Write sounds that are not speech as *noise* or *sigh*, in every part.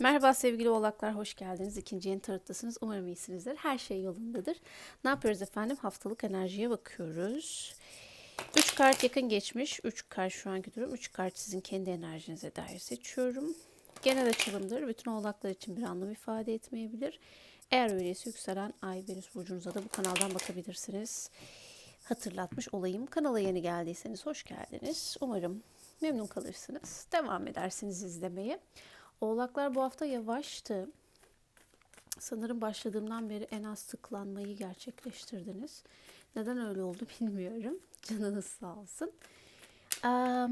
Merhaba sevgili oğlaklar, hoş geldiniz. İkinci yeni tarottasınız. Umarım iyisinizdir. Her şey yolundadır. Ne yapıyoruz efendim? Haftalık enerjiye bakıyoruz. 3 kart yakın geçmiş. 3 kart şu anki durum. 3 kart sizin kendi enerjinize dair seçiyorum. Genel açılımdır. Bütün oğlaklar için bir anlam ifade etmeyebilir. Eğer öyleyse yükselen ay Venüs burcunuza da bu kanaldan bakabilirsiniz. Hatırlatmış olayım. Kanala yeni geldiyseniz hoş geldiniz. Umarım memnun kalırsınız. Devam edersiniz izlemeye. Oğlaklar bu hafta yavaştı. Sanırım başladığımdan beri en az tıklanmayı gerçekleştirdiniz. Neden öyle oldu *laughs* bilmiyorum. Canınız sağ olsun. Ee,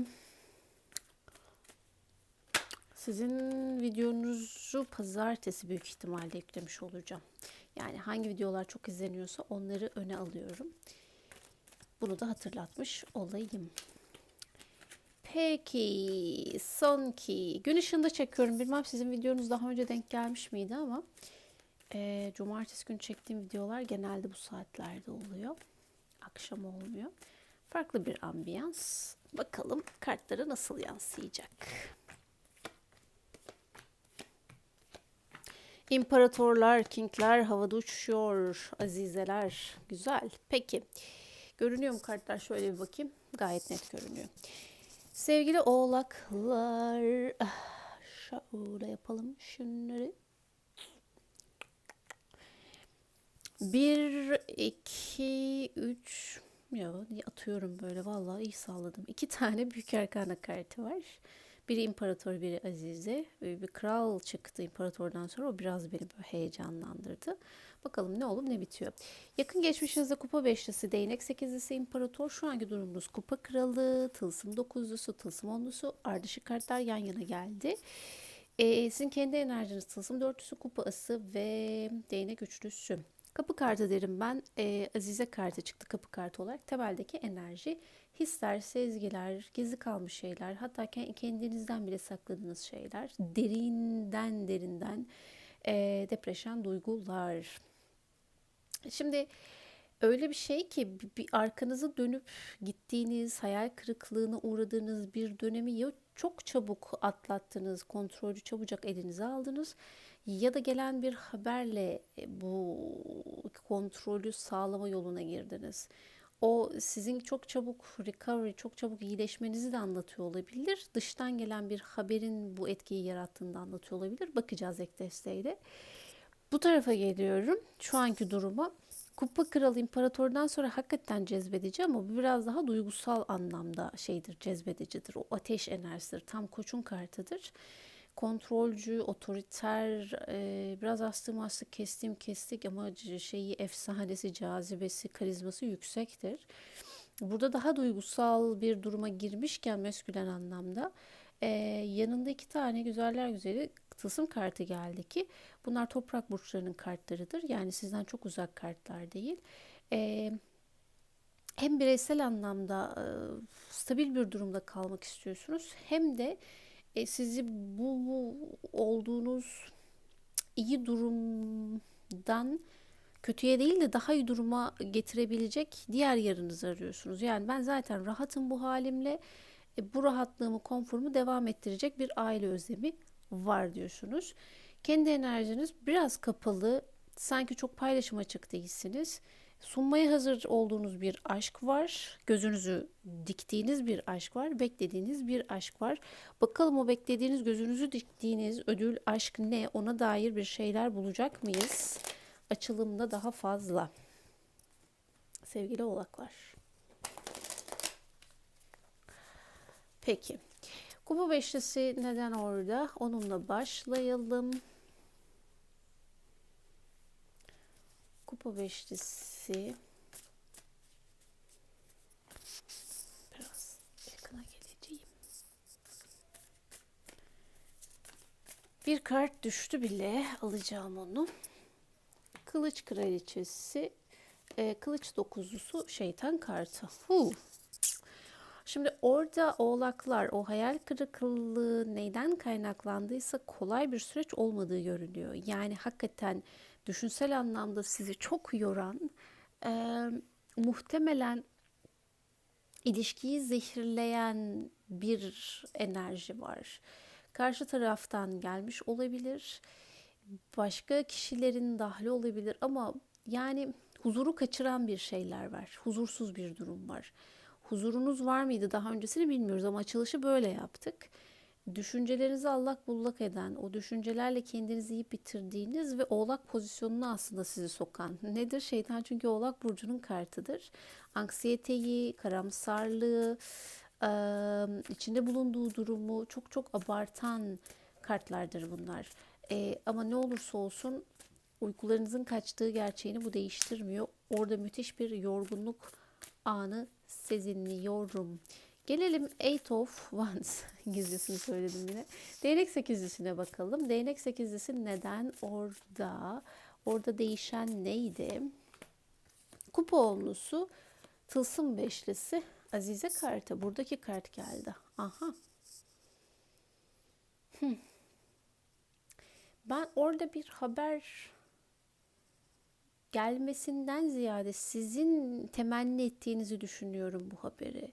sizin videonuzu pazartesi büyük ihtimalle yüklemiş olacağım. Yani hangi videolar çok izleniyorsa onları öne alıyorum. Bunu da hatırlatmış olayım. Peki son ki gün ışığında çekiyorum. Bilmem sizin videonuz daha önce denk gelmiş miydi ama e, cumartesi günü çektiğim videolar genelde bu saatlerde oluyor. Akşam olmuyor. Farklı bir ambiyans. Bakalım kartlara nasıl yansıyacak. İmparatorlar, kingler havada uçuşuyor. Azizeler. Güzel. Peki. Görünüyor mu kartlar? Şöyle bir bakayım. Gayet net görünüyor. Sevgili oğlaklar. Şöyle yapalım şunları. Bir, iki, üç. Ya atıyorum böyle vallahi iyi sağladım. İki tane büyük arkana kartı var. Biri imparator, biri azize. Bir kral çıktı imparatordan sonra. O biraz beni böyle heyecanlandırdı. Bakalım ne olup ne bitiyor. Yakın geçmişinizde kupa beşlisi, değnek sekizlisi, imparator. Şu anki durumunuz kupa kralı, tılsım dokuzlusu, tılsım onlusu. Ardışık kartlar yan yana geldi. Ee, sizin kendi enerjiniz tılsım dörtlüsü, kupa ası ve değnek üçlüsü. Kapı kartı derim ben. E, Azize kartı çıktı kapı kartı olarak. Temeldeki enerji, hisler, sezgiler, gizli kalmış şeyler, hatta kendinizden bile sakladığınız şeyler, derinden derinden e, depreşen duygular. Şimdi öyle bir şey ki bir arkanızı dönüp gittiğiniz, hayal kırıklığına uğradığınız bir dönemi ya çok çabuk atlattınız, kontrolü çabucak elinize aldınız ya da gelen bir haberle e, bu kontrolü sağlama yoluna girdiniz. O sizin çok çabuk recovery, çok çabuk iyileşmenizi de anlatıyor olabilir. Dıştan gelen bir haberin bu etkiyi yarattığını da anlatıyor olabilir. Bakacağız ek desteğiyle. Bu tarafa geliyorum. Şu anki duruma. Kupa Kralı İmparator'dan sonra hakikaten cezbedici ama bu biraz daha duygusal anlamda şeydir, cezbedicidir. O ateş enerjisidir. Tam koçun kartıdır kontrolcü, otoriter, e, biraz astım astık, kestim kestik ama şeyi efsanesi, cazibesi, karizması yüksektir. Burada daha duygusal bir duruma girmişken meskülen anlamda e, yanında iki tane güzeller güzeli tılsım kartı geldi ki bunlar toprak burçlarının kartlarıdır. Yani sizden çok uzak kartlar değil. E, hem bireysel anlamda e, stabil bir durumda kalmak istiyorsunuz hem de e, sizi bu, bu olduğunuz iyi durumdan kötüye değil de daha iyi duruma getirebilecek diğer yarınızı arıyorsunuz. Yani ben zaten rahatım bu halimle. E, bu rahatlığımı, konforumu devam ettirecek bir aile özlemi var diyorsunuz. Kendi enerjiniz biraz kapalı, sanki çok paylaşım açık değilsiniz sunmaya hazır olduğunuz bir aşk var. Gözünüzü diktiğiniz bir aşk var. Beklediğiniz bir aşk var. Bakalım o beklediğiniz, gözünüzü diktiğiniz ödül aşk ne? Ona dair bir şeyler bulacak mıyız? Açılımda daha fazla. Sevgili oğlaklar. Peki. Kupa beşlisi neden orada? Onunla başlayalım. Kupa beşlisi. Biraz yakına geleceğim. Bir kart düştü bile. Alacağım onu. Kılıç kraliçesi. E, kılıç dokuzlusu şeytan kartı. Huh. Şimdi orada oğlaklar o hayal kırıklığı neyden kaynaklandıysa kolay bir süreç olmadığı görünüyor. Yani hakikaten düşünsel anlamda sizi çok yoran, e, muhtemelen ilişkiyi zehirleyen bir enerji var. karşı taraftan gelmiş olabilir. Başka kişilerin dahli olabilir ama yani huzuru kaçıran bir şeyler var. Huzursuz bir durum var. Huzurunuz var mıydı daha öncesini bilmiyoruz ama açılışı böyle yaptık. Düşüncelerinizi allak bullak eden, o düşüncelerle kendinizi yiyip bitirdiğiniz ve oğlak pozisyonuna aslında sizi sokan nedir? Şeytan çünkü oğlak burcunun kartıdır. Anksiyeteyi, karamsarlığı, içinde bulunduğu durumu çok çok abartan kartlardır bunlar. Eee, ama ne olursa olsun uykularınızın kaçtığı gerçeğini bu değiştirmiyor. Orada müthiş bir yorgunluk anı sezinliyorum. Gelelim Eight of Wands *laughs* gizlisini söyledim yine. Değnek sekizlisine bakalım. Değnek sekizlisi neden orada? Orada değişen neydi? Kupa onlusu, tılsım beşlisi, Azize kartı. Buradaki kart geldi. Aha. Hmm. Ben orada bir haber gelmesinden ziyade sizin temenni ettiğinizi düşünüyorum bu haberi.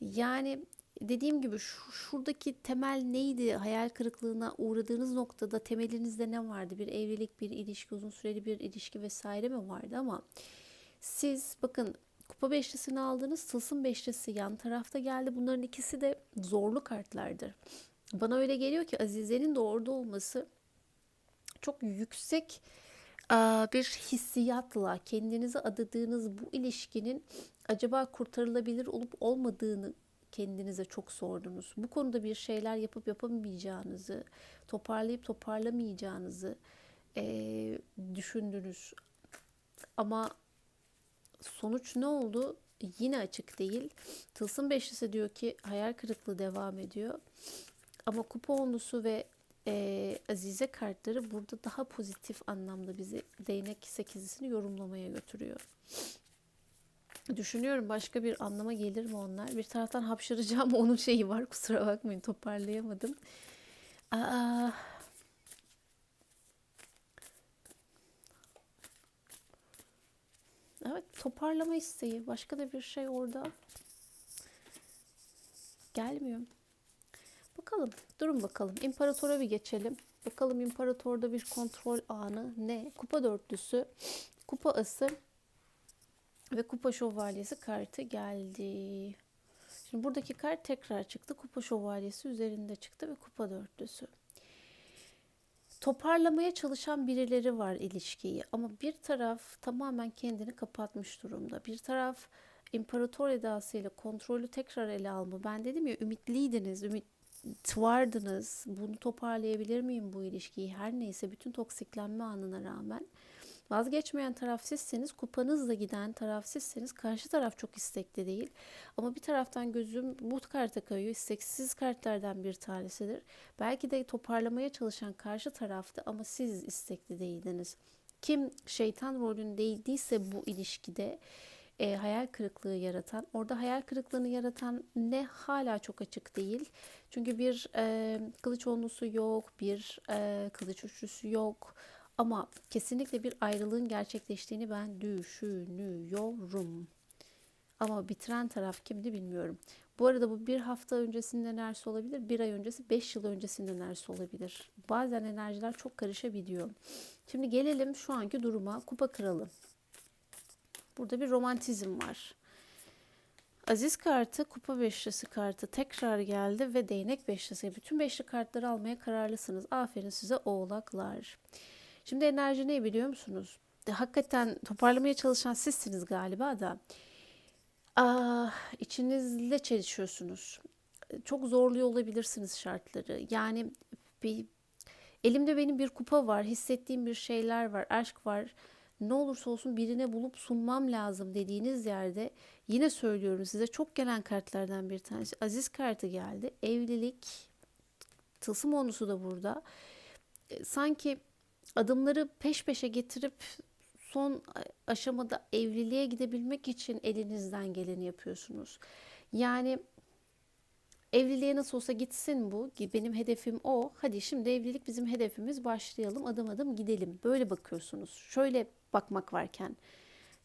Yani dediğim gibi şu, şuradaki temel neydi? Hayal kırıklığına uğradığınız noktada temelinizde ne vardı? Bir evlilik, bir ilişki, uzun süreli bir ilişki vesaire mi vardı ama siz bakın kupa beşlisini aldınız, tılsım beşlisi yan tarafta geldi. Bunların ikisi de zorlu kartlardır. Bana öyle geliyor ki Azize'nin de orada olması çok yüksek bir hissiyatla kendinize adadığınız bu ilişkinin acaba kurtarılabilir olup olmadığını kendinize çok sordunuz. Bu konuda bir şeyler yapıp yapamayacağınızı, toparlayıp toparlamayacağınızı e, düşündünüz. Ama sonuç ne oldu? Yine açık değil. Tılsım beşlisi diyor ki hayal kırıklığı devam ediyor. Ama kupa onlusu ve e, Azize kartları burada daha pozitif anlamda bizi değnek sekizlisini yorumlamaya götürüyor. Düşünüyorum başka bir anlama gelir mi onlar? Bir taraftan hapşıracağım *laughs* onun şeyi var kusura bakmayın toparlayamadım. Aa, evet toparlama isteği başka da bir şey orada gelmiyor. Bakalım, durun bakalım. İmparatora bir geçelim. Bakalım imparatorda bir kontrol anı ne? Kupa dörtlüsü, kupa ası ve kupa şövalyesi kartı geldi. Şimdi buradaki kart tekrar çıktı. Kupa şövalyesi üzerinde çıktı ve kupa dörtlüsü. Toparlamaya çalışan birileri var ilişkiyi ama bir taraf tamamen kendini kapatmış durumda. Bir taraf imparator edasıyla kontrolü tekrar ele alma. Ben dedim ya ümitliydiniz, ümit vardınız. Bunu toparlayabilir miyim bu ilişkiyi? Her neyse bütün toksiklenme anına rağmen vazgeçmeyen taraf sizseniz, kupanızla giden taraf sizseniz karşı taraf çok istekli değil. Ama bir taraftan gözüm bu karta kayıyor. İsteksiz kartlardan bir tanesidir. Belki de toparlamaya çalışan karşı taraftı ama siz istekli değildiniz. Kim şeytan rolündeyse bu ilişkide e, hayal kırıklığı yaratan, orada hayal kırıklığını yaratan ne hala çok açık değil. Çünkü bir e, kılıç onlusu yok, bir e, kılıç üçlüsü yok. Ama kesinlikle bir ayrılığın gerçekleştiğini ben düşünüyorum. Ama bitiren taraf kimdi bilmiyorum. Bu arada bu bir hafta öncesinde enerjisi olabilir, bir ay öncesi, beş yıl öncesinde enerjisi olabilir. Bazen enerjiler çok karışabiliyor. Şimdi gelelim şu anki duruma. Kupa kralı. Burada bir romantizm var. Aziz kartı, kupa beşlisi kartı tekrar geldi ve değnek beşlisi. Bütün beşli kartları almaya kararlısınız. Aferin size oğlaklar. Şimdi enerji ne biliyor musunuz? De, hakikaten toparlamaya çalışan sizsiniz galiba da. Aa, içinizle çelişiyorsunuz. Çok zorluyor olabilirsiniz şartları. Yani bir elimde benim bir kupa var, hissettiğim bir şeyler var, aşk var ne olursa olsun birine bulup sunmam lazım dediğiniz yerde yine söylüyorum size çok gelen kartlardan bir tanesi. Aziz kartı geldi. Evlilik, tılsım onusu da burada. E, sanki adımları peş peşe getirip son aşamada evliliğe gidebilmek için elinizden geleni yapıyorsunuz. Yani evliliğe nasıl olsa gitsin bu. Benim hedefim o. Hadi şimdi evlilik bizim hedefimiz. Başlayalım adım adım gidelim. Böyle bakıyorsunuz. Şöyle bakmak varken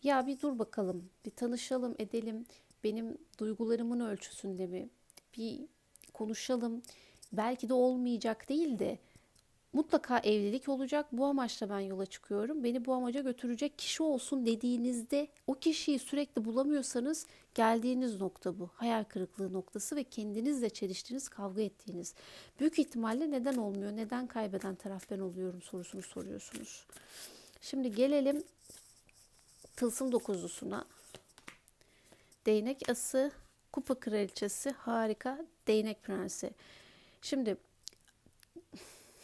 ya bir dur bakalım, bir tanışalım, edelim. Benim duygularımın ölçüsünde mi? Bir konuşalım. belki de olmayacak değil de mutlaka evlilik olacak. Bu amaçla ben yola çıkıyorum. Beni bu amaca götürecek kişi olsun dediğinizde o kişiyi sürekli bulamıyorsanız geldiğiniz nokta bu. Hayal kırıklığı noktası ve kendinizle çeliştiğiniz, kavga ettiğiniz. Büyük ihtimalle neden olmuyor, neden kaybeden taraf ben oluyorum sorusunu soruyorsunuz. Şimdi gelelim tılsım dokuzlusuna. Değnek ası, kupa kraliçesi, harika, değnek prensi. Şimdi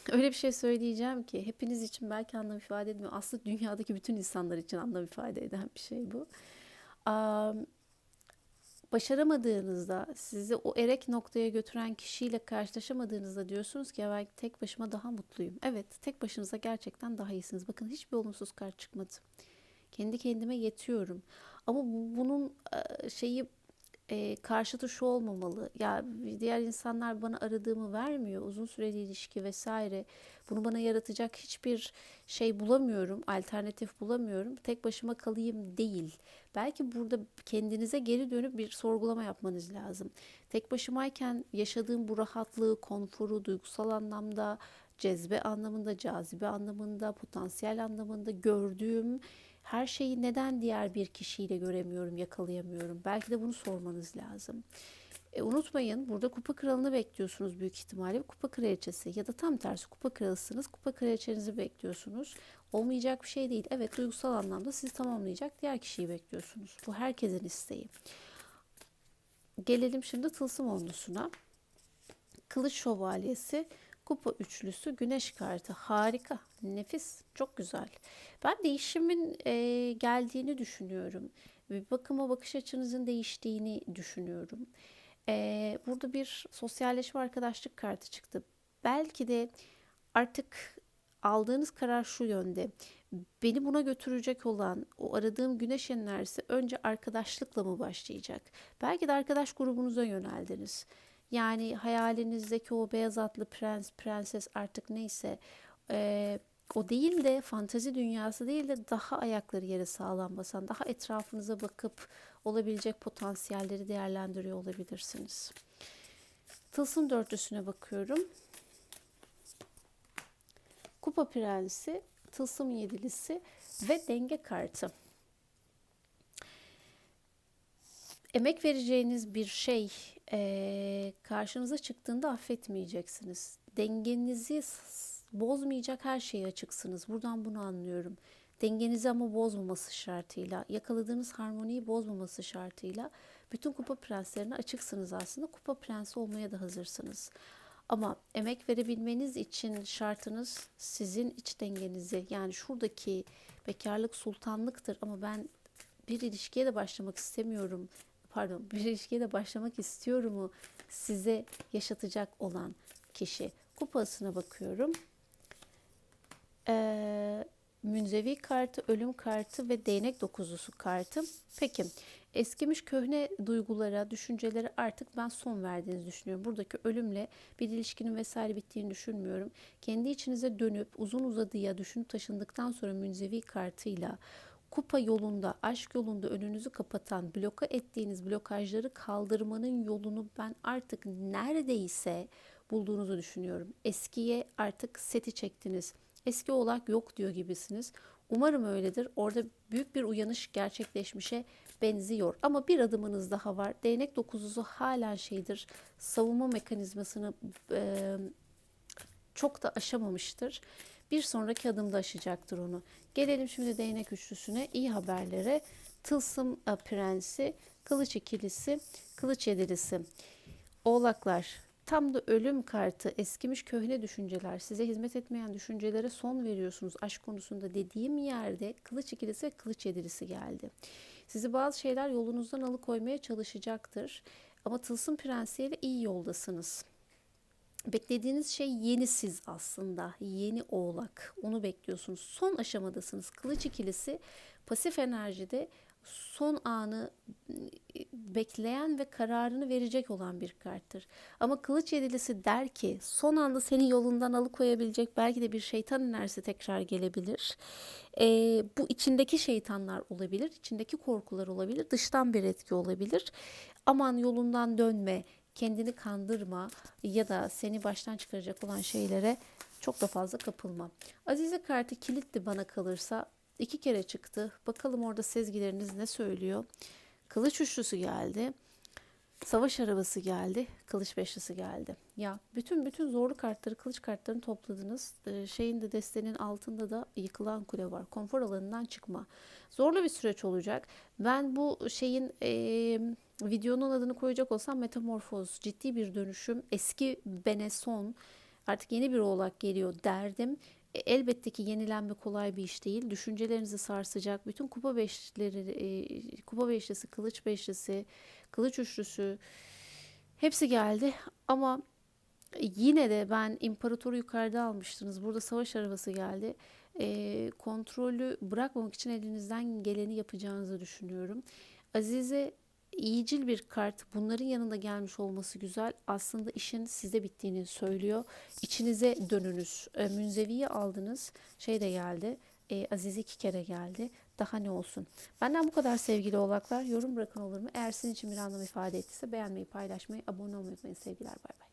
*laughs* öyle bir şey söyleyeceğim ki hepiniz için belki anlam ifade etmiyor. Aslında dünyadaki bütün insanlar için anlam ifade eden bir şey bu. Um, başaramadığınızda, sizi o erek noktaya götüren kişiyle karşılaşamadığınızda diyorsunuz ki ya ben tek başıma daha mutluyum. Evet, tek başınıza gerçekten daha iyisiniz. Bakın hiçbir olumsuz kart çıkmadı. Kendi kendime yetiyorum. Ama bu, bunun şeyi e, karşıtı şu olmamalı. Ya diğer insanlar bana aradığımı vermiyor. Uzun süreli ilişki vesaire. Bunu bana yaratacak hiçbir şey bulamıyorum. Alternatif bulamıyorum. Tek başıma kalayım değil. Belki burada kendinize geri dönüp bir sorgulama yapmanız lazım. Tek başımayken yaşadığım bu rahatlığı, konforu, duygusal anlamda, cezbe anlamında, cazibe anlamında, potansiyel anlamında gördüğüm her şeyi neden diğer bir kişiyle göremiyorum, yakalayamıyorum? Belki de bunu sormanız lazım. E, unutmayın burada kupa kralını bekliyorsunuz büyük ihtimalle. Kupa kraliçesi ya da tam tersi kupa kralısınız. Kupa kraliçenizi bekliyorsunuz. Olmayacak bir şey değil. Evet duygusal anlamda sizi tamamlayacak diğer kişiyi bekliyorsunuz. Bu herkesin isteği. Gelelim şimdi tılsım onlusuna. Kılıç şövalyesi Kupa üçlüsü güneş kartı harika nefis çok güzel. Ben değişimin e, geldiğini düşünüyorum. Bir bakıma bakış açınızın değiştiğini düşünüyorum. E, burada bir sosyalleşme arkadaşlık kartı çıktı. Belki de artık aldığınız karar şu yönde. Beni buna götürecek olan o aradığım güneş enerjisi önce arkadaşlıkla mı başlayacak? Belki de arkadaş grubunuza yöneldiniz. Yani hayalinizdeki o beyaz atlı prens, prenses artık neyse e, o değil de fantazi dünyası değil de daha ayakları yere sağlam basan, daha etrafınıza bakıp olabilecek potansiyelleri değerlendiriyor olabilirsiniz. Tılsım dörtlüsüne bakıyorum. Kupa prensi, tılsım yedilisi ve denge kartı. Emek vereceğiniz bir şey e, karşınıza çıktığında affetmeyeceksiniz. Dengenizi bozmayacak her şeye açıksınız. Buradan bunu anlıyorum. Dengenizi ama bozmaması şartıyla, yakaladığınız harmoniyi bozmaması şartıyla bütün kupa prenslerine açıksınız aslında. Kupa prensi olmaya da hazırsınız. Ama emek verebilmeniz için şartınız sizin iç dengenizi yani şuradaki bekarlık sultanlıktır ama ben bir ilişkiye de başlamak istemiyorum pardon bir ilişkiye de başlamak istiyorumu size yaşatacak olan kişi. Kupasına bakıyorum. Ee, münzevi kartı, ölüm kartı ve değnek dokuzlusu kartı. Peki eskimiş köhne duygulara, düşüncelere artık ben son verdiğinizi düşünüyorum. Buradaki ölümle bir ilişkinin vesaire bittiğini düşünmüyorum. Kendi içinize dönüp uzun uzadıya düşünüp taşındıktan sonra münzevi kartıyla kupa yolunda, aşk yolunda önünüzü kapatan, bloka ettiğiniz blokajları kaldırmanın yolunu ben artık neredeyse bulduğunuzu düşünüyorum. Eskiye artık seti çektiniz. Eski olarak yok diyor gibisiniz. Umarım öyledir. Orada büyük bir uyanış gerçekleşmişe benziyor. Ama bir adımınız daha var. Değnek dokuzusu hala şeydir. Savunma mekanizmasını e, çok da aşamamıştır. Bir sonraki adımda aşacaktır onu. Gelelim şimdi değnek üçlüsüne. iyi haberlere. Tılsım e, prensi, kılıç ikilisi, kılıç yedilisi. Oğlaklar tam da ölüm kartı, eskimiş köhne düşünceler, size hizmet etmeyen düşüncelere son veriyorsunuz aşk konusunda dediğim yerde kılıç ikilisi ve kılıç yedilisi geldi. Sizi bazı şeyler yolunuzdan alıkoymaya çalışacaktır. Ama tılsım prensiyle iyi yoldasınız. Beklediğiniz şey yeni siz aslında. Yeni oğlak. Onu bekliyorsunuz. Son aşamadasınız. Kılıç ikilisi pasif enerjide son anı e, bekleyen ve kararını verecek olan bir karttır. Ama kılıç yedilisi der ki son anda seni yolundan alıkoyabilecek belki de bir şeytan enerjisi tekrar gelebilir. E, bu içindeki şeytanlar olabilir, içindeki korkular olabilir, dıştan bir etki olabilir. Aman yolundan dönme, kendini kandırma ya da seni baştan çıkaracak olan şeylere çok da fazla kapılma. Azize kartı kilitli bana kalırsa iki kere çıktı. Bakalım orada sezgileriniz ne söylüyor. Kılıç üçlüsü geldi. Savaş arabası geldi. Kılıç beşlisi geldi. Ya bütün bütün zorlu kartları, kılıç kartlarını topladınız. Ee, şeyin de destenin altında da yıkılan kule var. Konfor alanından çıkma. Zorlu bir süreç olacak. Ben bu şeyin eee, videonun adını koyacak olsam metamorfoz, ciddi bir dönüşüm, eski bene son, artık yeni bir oğlak geliyor derdim. E, elbette ki yenilenme kolay bir iş değil. Düşüncelerinizi sarsacak. Bütün kupa beşleri, e, kupa beşlisi, kılıç beşlisi, kılıç üçlüsü hepsi geldi. Ama yine de ben imparatoru yukarıda almıştınız. Burada savaş arabası geldi. E, kontrolü bırakmamak için elinizden geleni yapacağınızı düşünüyorum. Azize iyicil bir kart. Bunların yanında gelmiş olması güzel. Aslında işin size bittiğini söylüyor. İçinize dönünüz. E, Münzevi'yi aldınız. Şey de geldi. E, Azize iki kere geldi. Daha ne olsun. Benden bu kadar sevgili oğlaklar. Yorum bırakın olur mu? Eğer sizin için bir anlam ifade ettiyse beğenmeyi, paylaşmayı, abone olmayı unutmayın sevgiler. Bay bay.